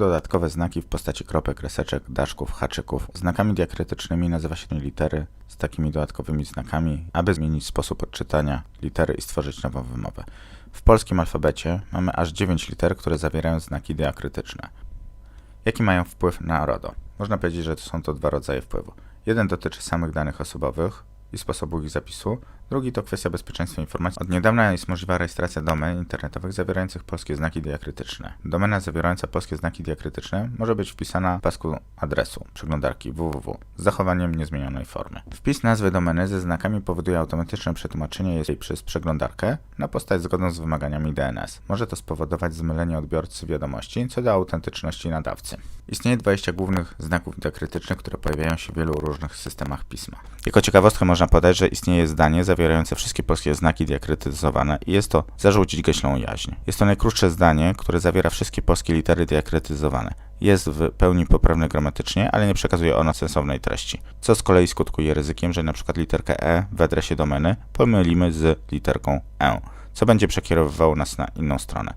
Dodatkowe znaki w postaci kropek, kreseczek, daszków, haczyków. Znakami diakrytycznymi nazywa się litery z takimi dodatkowymi znakami, aby zmienić sposób odczytania litery i stworzyć nową wymowę. W polskim alfabecie mamy aż 9 liter, które zawierają znaki diakrytyczne. Jaki mają wpływ na RODO? Można powiedzieć, że są to dwa rodzaje wpływu. Jeden dotyczy samych danych osobowych i sposobu ich zapisu, drugi to kwestia bezpieczeństwa informacji. Od niedawna jest możliwa rejestracja domen internetowych zawierających polskie znaki diakrytyczne. Domena zawierająca polskie znaki diakrytyczne może być wpisana w pasku adresu przeglądarki www z zachowaniem niezmienionej formy. Wpis nazwy domeny ze znakami powoduje automatyczne przetłumaczenie jej przez przeglądarkę na postać zgodną z wymaganiami DNS. Może to spowodować zmylenie odbiorcy wiadomości co do autentyczności nadawcy. Istnieje 20 głównych znaków diakrytycznych, które pojawiają się w wielu różnych systemach pisma. Jako ciekawostkę można podać, że istnieje zdanie zawierające wszystkie polskie znaki diakrytyzowane i jest to zarzucić gaślą jaźń. Jest to najkrótsze zdanie, które zawiera wszystkie polskie litery diakrytyzowane. Jest w pełni poprawne gramatycznie, ale nie przekazuje ono sensownej treści, co z kolei skutkuje ryzykiem, że np. literkę E w adresie domeny pomylimy z literką E, co będzie przekierowywało nas na inną stronę.